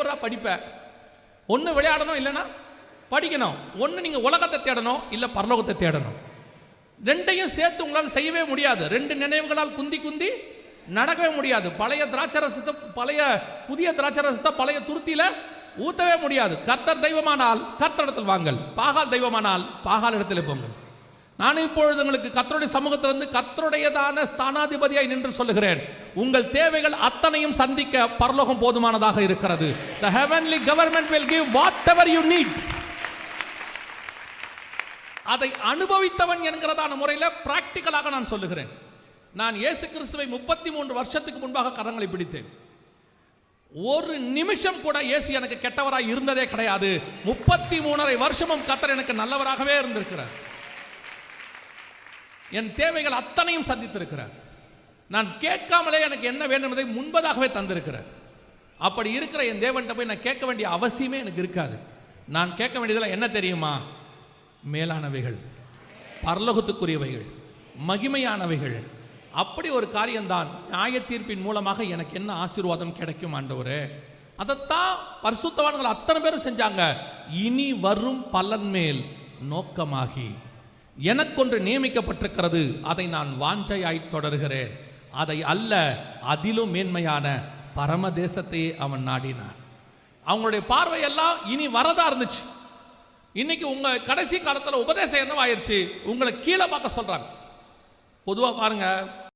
சூப்பராக படிப்பேன் ஒன்று விளையாடணும் இல்லைன்னா படிக்கணும். ஒன்று நீங்கள் உலகத்தை தேடணும் இல்லை பரலோகத்தை தேடணும். ரெண்டையும் சேர்த்து உங்களால் செய்யவே முடியாது. ரெண்டு நினைவுகளால் குந்தி குந்தி நடக்கவே முடியாது. பழைய திராட்சரசத்தை பழைய புதிய திராட்சரசத்தை பழைய துருத்தியில ஊற்றவே முடியாது. கர்த்தர் தெய்வமானால் கர்த்தரிடத்தில் வாங்கல். பாகால் தெய்வமானால் பாகால் இடத்தில் போங்கள் நான் இப்பொழுது உங்களுக்கு கத்தருடைய சமூகத்திலிருந்து கத்தருடையதான ஸ்தானாதிபதியாய் நின்று சொல்லுகிறேன். உங்கள் தேவைகள் அத்தனையும் சந்திக்க பரலோகம் போதுமானதாக இருக்கிறது. The heavenly government will give whatever you need அதை அனுபவித்தவன் என்கிறதான முறையில் பிராக்டிக்கலாக நான் சொல்லுகிறேன். நான் இயேசு கிறிஸ்துவை முப்பத்தி மூன்று வருஷத்துக்கு முன்பாக கரங்களை பிடித்தேன். ஒரு நிமிஷம் கூட இயேசு எனக்கு கெட்டவராக இருந்ததே கிடையாது. முப்பத்தி மூணரை வருஷமும் கத்தர் எனக்கு நல்லவராகவே இருந்திருக்கிறார். என் தேவைகள் அத்தனையும் சந்தித்திருக்கிறார். நான் கேட்காமலே எனக்கு என்ன வேண்டும் என்பதை முன்பதாகவே தந்திருக்கிறார். அப்படி இருக்கிற என் தேவன்கிட்ட போய் நான் கேட்க வேண்டிய அவசியமே எனக்கு இருக்காது. நான் கேட்க வேண்டியதெல்லாம் என்ன தெரியுமா? மேலானவைகள் பரலோகத்துக்குரியவைகள் மகிமையானவைகள். அப்படி ஒரு காரியம்தான் நியாய தீர்ப்பின் மூலமாக எனக்கு என்ன ஆசீர்வாதம் கிடைக்கும் ஆண்டவரே? அதைத்தான் பரிசுத்தவான்கள் அத்தனை பேரும் செஞ்சாங்க. இனி வரும் பலன் மேல் நோக்கமாகி. எனக்கொன்று நியமிக்கப்பட்டிருக்கிறது. அதை நான் வாஞ்சையாய் தொடர்கிறேன். அதை அல்ல அதிலும் மேன்மையான பரமதேசத்தையே அவன் நாடினான். அவங்களுடைய பார்வையெல்லாம் இனி வரதா இருந்துச்சு. இன்னைக்கு உங்க கடைசி காலத்தில் உபதேசம் என்னவாயிருச்சு? உங்களை கீழே பார்க்க சொல்றாங்க. பொதுவாக பாருங்க